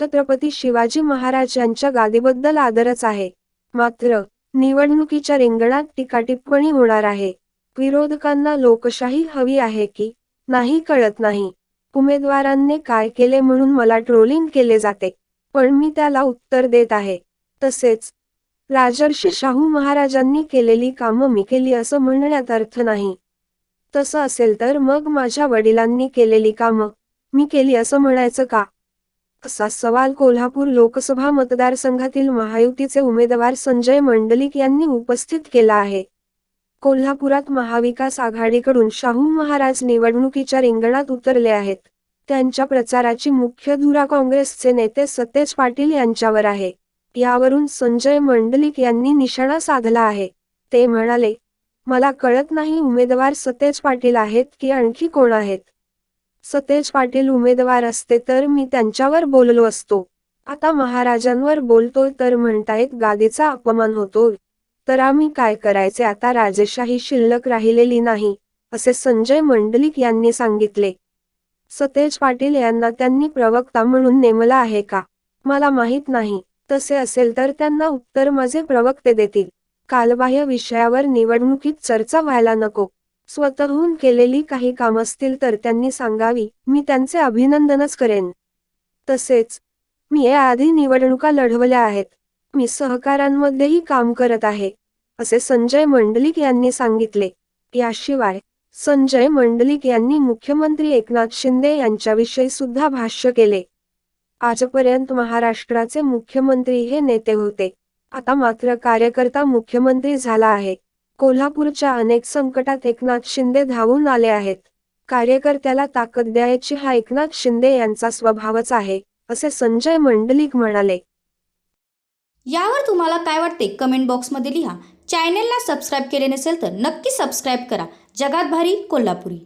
छत्रपती शिवाजी महाराज यांच्या गादीबद्दल आदरच आहे. मात्र निवडणुकीच्या रिंगणात टीकाटिप्पणी होणार आहे. विरोधकांना लोकशाही हवी आहे की नाही कळत नाही. उमेदवारांनी काय केले म्हणून मला ट्रोलिंग केले जाते. पण मी त्याला उत्तर देत आहे. तसेच राजर्षी शाहू महाराजांनी केलेली कामं मी केली असं म्हणण्यात अर्थ नाही. तसं असेल तर मग माझ्या वडिलांनी केलेली कामं मी केली असं म्हणायचं का? असा सवाल कोल्हापूर लोकसभा मतदारसंघातील महायुतीचे उमेदवार संजय मंडलिक यांनी उपस्थित केला आहे. कोल्हापुरात महाविकास आघाडीकडून शाहू महाराज निवडणुकीच्या रिंगणात उतरले आहेत. त्यांच्या प्रचाराची मुख्य धुरा काँग्रेसचे नेते सतेज पाटील यांच्यावर आहे. यावरून संजय मंडलिक यांनी निशाणा साधला आहे. ते म्हणाले मला कळत नाही उमेदवार सतेज पाटील आहेत की आणखी कोण आहेत. सतेज पाटील उमेदवार असते तर मी त्यांच्यावर बोललो असतो. आता महाराजांवर बोलतोय तर म्हणतायत गादीचा अपमान होतोय. तर आम्ही काय करायचे? आता राजेशाही शिल्लक राहिलेली नाही असे संजय मंडलिक यांनी सांगितले. सतेज पाटील यांना त्यांनी प्रवक्ता म्हणून नेमला आहे का? मला माहीत नाही. तसे असेल तर त्यांना उत्तर माझे प्रवक्ते देतील. कालबाह्य विषयावर निवडणुकीत चर्चा व्हायला नको. स्वतःहून केलेली काही काम असतील तर त्यांनी सांगावी मी त्यांचे अभिनंदनच करेन. तसेच मी याआधी निवडणुका लढवल्या आहेत. मी सहकारांमध्येही काम करत आहे असे संजय मंडलिक यांनी सांगितले. याशिवाय संजय मंडलिक यांनी मुख्यमंत्री एकनाथ शिंदे यांच्याविषयी सुद्धा भाष्य केले. आजपर्यंत महाराष्ट्राचे मुख्यमंत्री हे नेते होते. आता मात्र कार्यकर्ता मुख्यमंत्री झाला आहे. कोल्हापूरच्या अनेक संकटात एकनाथ शिंदे धावून आले आहेत. कार्यकर्त्याला ताकद द्यायची हा एकनाथ शिंदे यांचा स्वभावच आहे असे संजय मंडलिक म्हणाले. यावर तुम्हाला काय वाटते कमेंट बॉक्समध्ये लिहा. चॅनेलला सबस्क्राईब केले नसेल तर नक्की सबस्क्राईब करा. जगात भारी कोल्हापुरी.